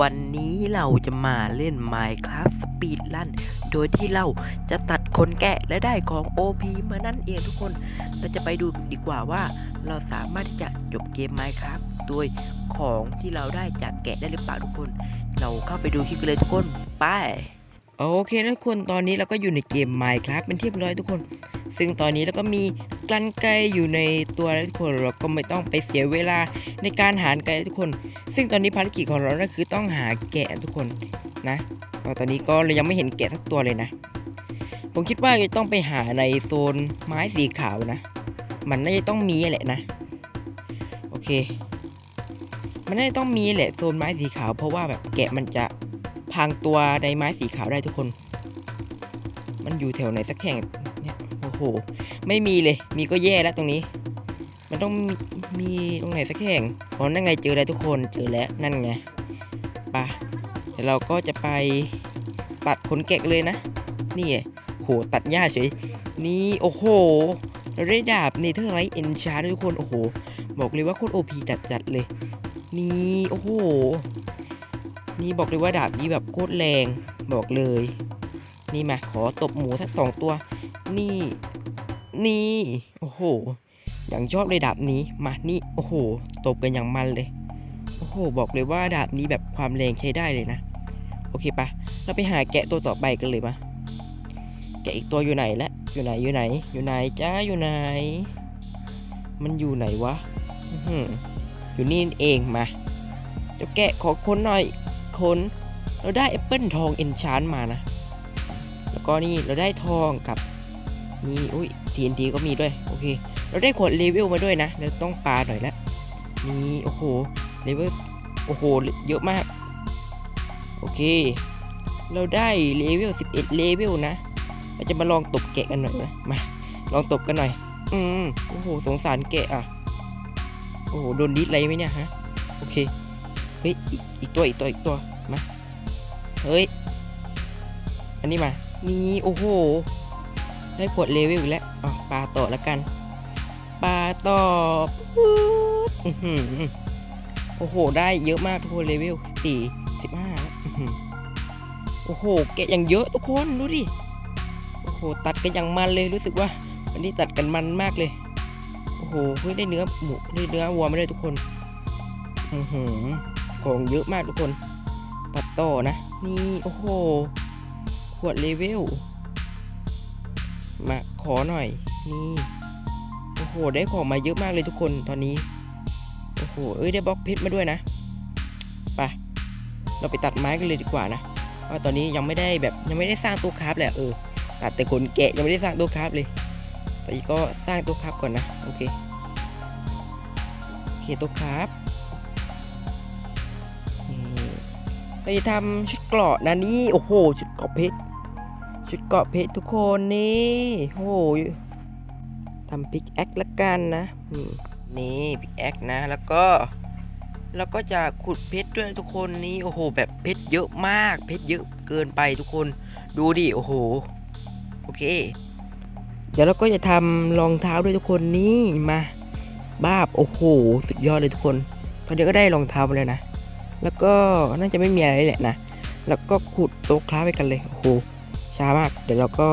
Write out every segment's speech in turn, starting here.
วันนี้เราจะมาเล่น Minecraft Speed Run โดยที่เราจะตัดคนแกะและได้ของ OP มานั่นเองทุกคน เราจะไปดูดีกว่าว่าเราสามารถที่จะจบเกม Minecraft โดยของที่เราได้จากแกะได้หรือเปล่าทุกคน เราเข้าไปดูคลิปกันเลยทุกคน ไป โอเคนะทุกคนตอนนี้เราก็อยู่ในเกม Minecraft เป็นที่เรียบร้อยทุกคน ซึ่งตอนนี้เราก็มีกลันไกอยู่ในตัวแล้วทุกคนเราก็ไม่ต้องไปเสียเวลาในการหาไกทุกคน ซึ่งตอนนี้ภารกิจของเราก็คือต้องหาแกะทุกคนนะก็ตอนนี้ก็เรายังไม่เห็นแกะสักตัวเลยนะ ผมคิดว่าจะต้องไปหาในโซนไม้สีขาวนะ มันน่าจะต้องมีแหละนะ โอเค มันน่าจะต้องมีแหละโซนไม้สีขาว เพราะว่าแบบแกะมันจะ พรางตัวในไม้สีขาวได้ทุกคน มันอยู่แถวไหนสักแห่งเนี่ยโอ้โห ไม่มีเลย มีก็แย่แล้วตรงนี้ มันต้องมีมตรงไหนสักแห่งอ๋อนั่นไงเจอแล้วทุกคน เจอแล้วนั่นไงปะเดี๋ยวเราก็จะไปตัดขนแกะเลยนะ นี่ไงโห ตัดหญ้าเฉย นี่โอ้โหเราได้ดาบเนเธอร์ไลท์เอนชาร์ทุกคน โอ้โห บอกเลยว่าโคตรโอพีจัดๆเลย นี่ โอ้โห นี่บอกเลยว่าดาบนี้แบบโคตรแรงบอกเลย นี่มาขอตบหมูสักสองตัว นี่ นี่ โอ้โห อย่างชอบเลยดาบนี้ มานี่ โอ้โห ตบกันอย่างมันเลย โอ้โห บอกเลยว่าดาบนี้แบบความแรงใช้ได้เลยนะ โอเคปะเราไปหาแกะตัวต่อไปกันเลยมาแกะอีกตัวอยู่ไหนละ อยู่ไหน อยู่ไหน อยู่ไหนจ้า อยู่ไหน มันอยู่ไหนวะอื้อหืออยู่นี่เองมาเจ้าแกะขอค้นหน่อย ค้น เราได้แอปเปิลทองเอนชานมานะ แล้วก็นี่เราได้ทองกับนี่อุ้ย TNT ก็มีด้วย โอเค เราได้ขวดเลเวลมาด้วยนะเราต้องปาหน่อยละนี่โอ้โหเลเวลโอ้โหเยอะมาก โอเค เราได้เลเวล11เลเวลนะเราจะมาลองตบแกะกันหน่อยนะมาลองตบกันหน่อย อืมโอ้โหสงสารแกะอะโอ้โหโดนดิสอะไรไหมเนี่ยฮะ โอเค เฮ้ยอีกตัวอีกตัวอีกตัวมาเฮ้ยอันนี้มานี่โอ้โหได้ขวดเลเวลอีกแล้วอ๋อปลาต่อแล้วกันปลาต่อปุ๊บโอ้โห ได้เยอะมากทุกคนเลเวลสี่สิบห้าโอ้โหแกะอย่างเยอะทุกคนดูดิโอ้โหตัดกันอย่างมันเลยรู้สึกว่าวันนี้ตัดกันมันมากเลยโอ้โหเฮ้ยได้เนื้อหมูได้เนื้อวัวมาด้วยทุกคนอือหือ ของเยอะมากทุกคน ตัดต่อนะ นี่ โอ้โห ขวดเลเวล มาขอหน่อย นี่ โอ้โห ได้ของมาเยอะมากเลยทุกคนตอนนี้ โอ้โห เอ้ย ได้บล็อกเพชรมาด้วยนะ ไป เราไปตัดไม้กันเลยดีกว่านะเพราะตอนนี้ยังไม่ได้แบบยังไม่ได้สร้างตู้คราฟเลยอะเออ ตัดแต่ขนแกะยังไม่ได้สร้างตู้คราฟเลยตอนนี้ก็สร้างตู้คราฟก่อนนะ โอเค โอเคตู้คราฟ ไปทำชุดเกราะนะนี่โอ้โหชุดเกราะเพชรชุดเกราะเพชรทุกคนนี่โอ้โหทำพิกแอคละกันนะนี่พิกแอคนะแล้วก็แล้วก็จะขุดเพชรด้วยทุกคนนี่โอ้โห แบบเพชรเยอะมากเพชรเยอะเกินไปทุกคนดูดิโอ้โหโอเค เดี๋ยวเราก็จะทำรองเท้าด้วยทุกคนนี่มาบ้าบโอ้โหสุดยอดเลยทุกคน ตอนนี้ก็ได้รองเท้ามาแล้วนะ แล้วก็น่าจะไม่มีอะไรแหละนะ แล้วก็ขุดโต๊ะคล้าไปกันเลย โอ้โห ช้ามาก เดี๋ยวเราก็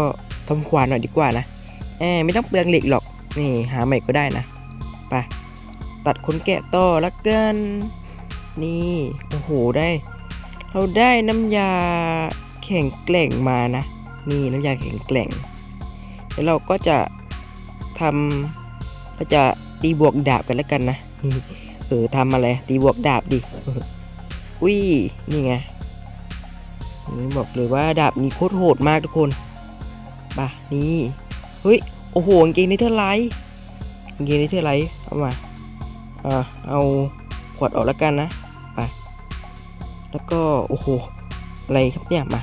ทำขวานหน่อยดีกว่านะแอบไม่ต้องเปลืองเหล็กหรอก นี่หาใหม่ก็ได้นะ ไป ตัดขนแกะต่อละกัน นี่ โอ้โห ได้ เราได้น้ำยาแข็งแกร่งมานะ นี่น้ำยาแข็งแกร่งแล้วเราก็จะทำเราจะตีบวกดาบกันแล้วกันนะนี่เออทำอะไร ตีบวกดาบดิ อุ้ย นี่ไงนี่บอกเลยว่าดาบนี้โคตรโหดมากทุกคนป่ะนี่เฮ้ย โอ้โหกางเกงในเทอไลท์กางเกงในเทอไลท์เอามาเออเอาขวดออกแล้วกันนะไปแล้วก็ โอ้โห อะไรครับเนี่ยมา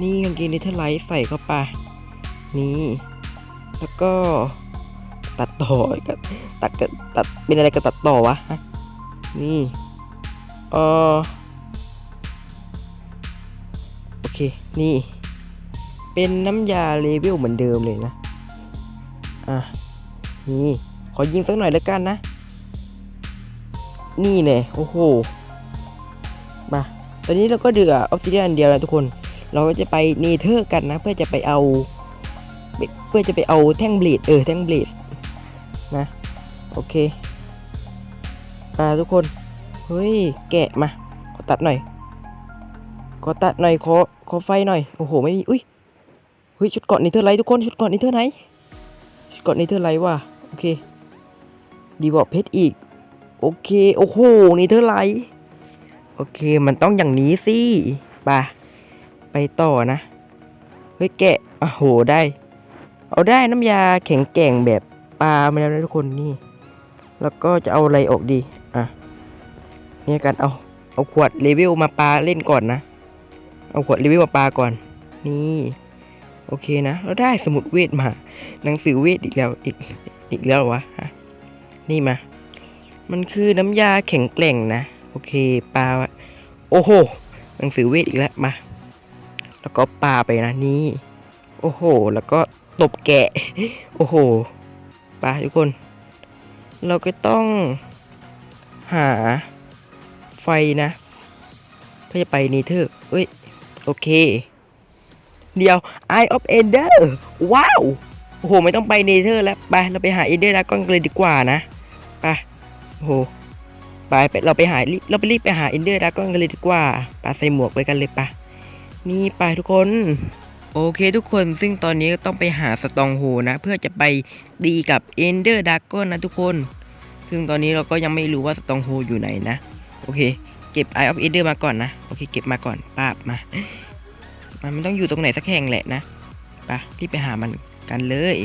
นี่กางเกงในเทอไลท์ใส่เข้าไป นี่ แล้วก็ตัดต่อกับตัดกับตัดเป็นอะไรกับตัดต่อวะ นี่ เออ เค นี่ เป็นน้ำยาเลเวลเหมือนเดิมเลยนะ อะ นี่ ขอยิงสักหน่อยแล้วกันนะ นี่เนี่ยโอ้โห มา ตอนนี้เราก็เดือออฟซิเดียนเดียวแล้วทุกคน เราก็จะไปเนเธอร์กันนะ เพื่อจะไปเอา เพื่อจะไปเอาแท่งเบลดเออ แท่งเบลดนะ โอเคมาทุกคน เฮ้ย แกะมา ขอตัดหน่อย ขอตัดหน่อยขอขอไฟหน่อยโอ้โหไม่มีอุ้ยเฮ้ยชุดเกาะเนเธอไลท์ทุกคนชุดเกาะเนเธอไหนชุดเกาะเนเธอไลท์ว่ะโอเคดีบอกเพชรอีกโอเคโอ้โหเนเธอไลท์โอเคมันต้องอย่างนี้สิไปไปต่อนะเฮ้ยแกะโอ้โหได้ เอาได้น้ำยาแข็งแกร่งแบบปลามาแล้วนะทุกคนนี่ แล้วก็จะเอาอะไรออกดีอะเนี่ยกันเอาเอาขวดเลเวลมาปลาเล่นก่อนนะ เอาขวดเลเวลมาปลาก่อน นี่โอเคนะแล้วได้สมุดเวทมา หนังสือเวทอีกแล้วอีกอีกแล้วเหรอวะฮะนี่มา มันคือน้ำยาแข็งแกร่งนะ โอเคปลาโอ้โห หนังสือเวทอีกแล้วมา แล้วก็ปลาไปนะนี่ โอ้โห แล้วก็ตบแกะ โอ้โหปลาทุกคน เราก็ต้องหาไฟนะเพื่อจะไปนีเธอเอ้ย โอเค เดี๋ยว Eye of Ender ว้าวโอ้โห ไม่ต้องไปเนเธอร์แล้ว ไป เราไปหาเอเดอร์ดากอนกันเลยดีกว่านะ ไป โอ้โห ไป เราไปหา เราไปรีบไปหาเอนเดอร์ดากอนกันเลยดีกว่าไปใส่หมวกไปกันเลยปะนี่ไปทุกคน โอเคทุกคน ซึ่งตอนนี้ก็ต้องไปหาสตองโฮนะ เพื่อจะไปดีกับเอนเดอร์ดากอนนะทุกคน ซึ่งตอนนี้เราก็ยังไม่รู้ว่าสตองโฮอยู่ไหนนะ โอเค เก็บ Eye of Eder มาก่อนนะ โอเค เก็บมาก่อนปาบมา มันมันต้องอยู่ตรงไหนสักแห่งแหละนะไปรีบไปหามันกันเลย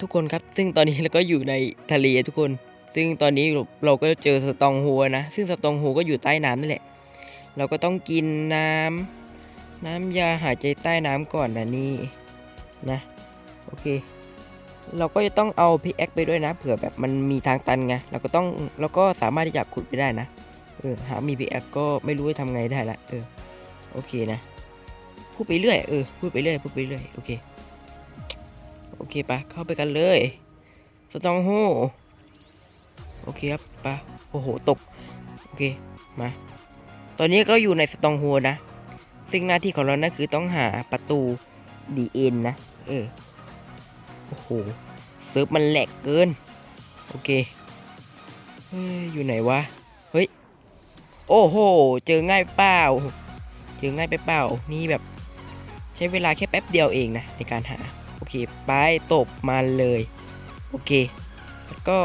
ทุกคนครับ ซึ่งตอนนี้เราก็อยู่ในทะเลทุกคน ซึ่งตอนนี้เราก็เจอสตองโฮนะ ซึ่งสตองโฮก็อยู่ใต้น้ำนั่นแหละ เราก็ต้องกินน้ำน้ำยาหายใจใต้น้ำก่อนนะนี่นะโอเค เราก็จะต้องเอาพิกแอคไปด้วยนะ เผื่อแบบมันมีทางตันไงเราก็ต้องเราก็สามารถที่จะขุดไปได้นะเออหามีพิกแอคก็ไม่รู้จะทำไงได้ละเออโอเคนะพูดไปเรื่อยเออพูดไปเรื่อยพูดไปเรื่อยโอเคโอเคปะเข้าไปกันเลยสตองโฮ โอเคครับปะโอ้โห ตก โอเค มา ตอนนี้ก็อยู่ในสตองโฮนะ ซึ่งหน้าที่ของเรานะคือต้องหาประตูดีเอ็นนะ เออ โอ้โห เซิร์ฟมันแหลกเกิน โอเคเฮ้ยอยู่ไหนวะ เฮ้ย โอ้โห เจอง่ายเปล่า เจอง่ายไปเปล่า นี่แบบ ใช้เวลาแค่แป๊บเดียวเองนะ ในการหา โอเค ไปตบมาเลย โอเค แล้วก็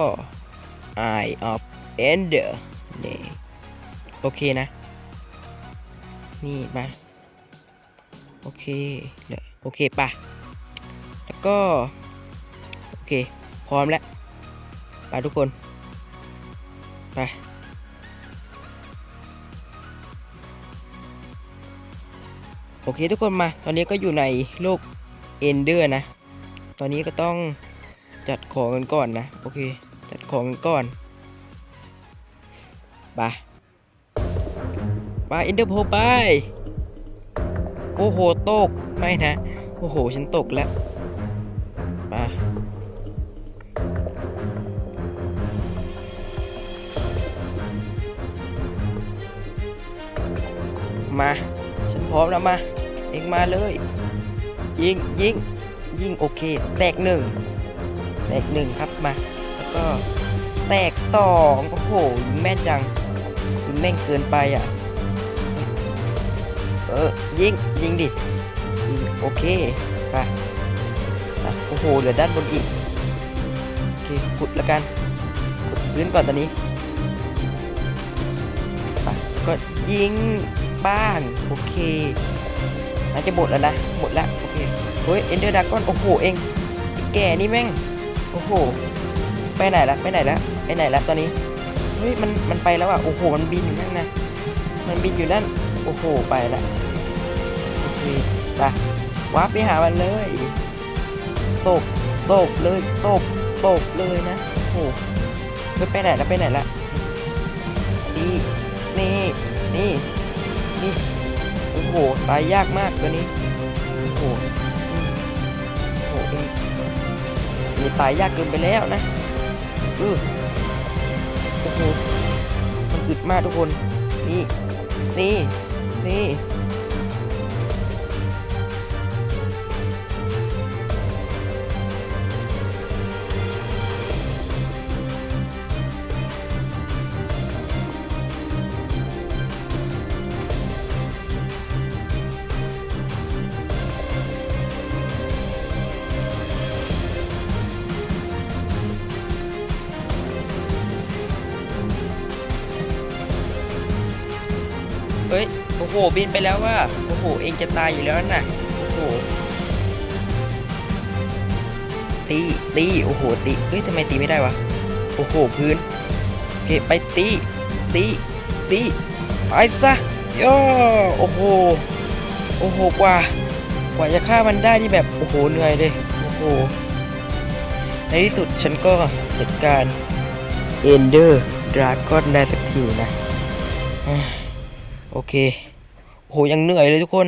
Eye of Ender นี่โอเคนะ นี่มา โอเคเดี๋ยโอเคป่ะ แล้วก็ โอเค พร้อมแล้วไปทุกคน ไปโอเคทุกคนมา ตอนนี้ก็อยู่ในโลกเอนเดอร์นะ ตอนนี้ก็ต้องจัดของกันก่อนนะ โอเค จัดของก่อนไปไปเอนเดอร์โพไป โอ้โห ตก ไม่นะ โอ้โห ฉันตกแล้วไปมา ฉันพร้อมแล้วมา เองมาเลย ยิงยิงยิงโอเค แตกหนึ่งแตกหนึ่งครับมา ก็แตกสองโอ้โหยิงแม่นจังยิงแม่งเกินไปอะ เออยิงยิงดิยิงโอเคไปโอ้โหเหลือด้านบนอีกโอเคขุดแล้วกันขุดพื้นก่อนตอนนี้ไปก็ยิงบ้างโอเคน่าจะหมดแล้วนะหมดแล้วโอเคเฮ้ยเอ็นเดอร์ดากอนโอ้โหเองแก่นี่แม่งโอ้โห ไปไหนละไปไหนละไปไหนละตอนนี้เฮ้ยมันมันไปแล้วอะโอ้โหมันบินอยู่นั่นนะมันบินอยู่นั่นโอ้โหไปละโอเคไปวาร์ปไปหามันเลยตกตกเลยตกตกเลยนะโอ้โหเฮ้ยไปไหนละไปไหนละนี่นี่นี่นี่โอ้โหตายยากมากตัวนี้โอ้โหโอ้โหนี่ตายยากเกินไปแล้วนะ ออโอ้โหมันอึดมากทุกคน นี่ นี่ นี่ ฮ้ย โอ้โห บินไปแล้วว่า โอ้โห เองจะตายอยู่แล้วน่ะ โอ้โห ตี ตี โอ้โห ตี เฮ้ยทำไมตีไม่ได้วะ โอ้โห พื้น โอเค ไปตี ตี ตี ไปซะย่อโอ้โห โอ้โห กว่า กว่าจะฆ่ามันได้นี่แบบ โอ้โห เหนื่อยเลย โอ้โห ในที่สุดฉันก็จัดการเอนเดอร์ดราก้อนได้สักทีนะ โอเค โอ้โหยังเหนื่อยเลยทุกคน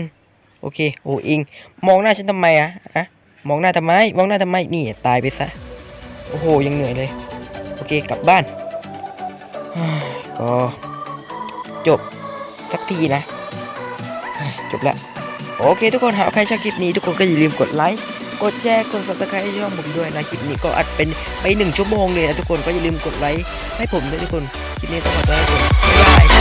โอเค โอ้อิง มองหน้าฉันทำไมอะอะมองหน้าทำไม มองหน้าทำไม นี่ตายไปซะ โอ้โหยังเหนื่อยเลย โอเคกลับบ้าน ก็จบสักทีนะ จบละโอเคทุกคนหากใครชอบคลิปนี้ทุกคนก็อย่าลืมกดไลค์ กดแชร์ กด subscribe ให้ช่องผมด้วยนะ คลิปนี้ก็อัดเป็นไปหนึ่งชั่วโมงเลยนะทุกคนก็อย่าลืมกดไลค์ให้ผมด้วยทุกคน คลิปนี้ต้องขอตัวลาไปก่อนบ๊ายบาย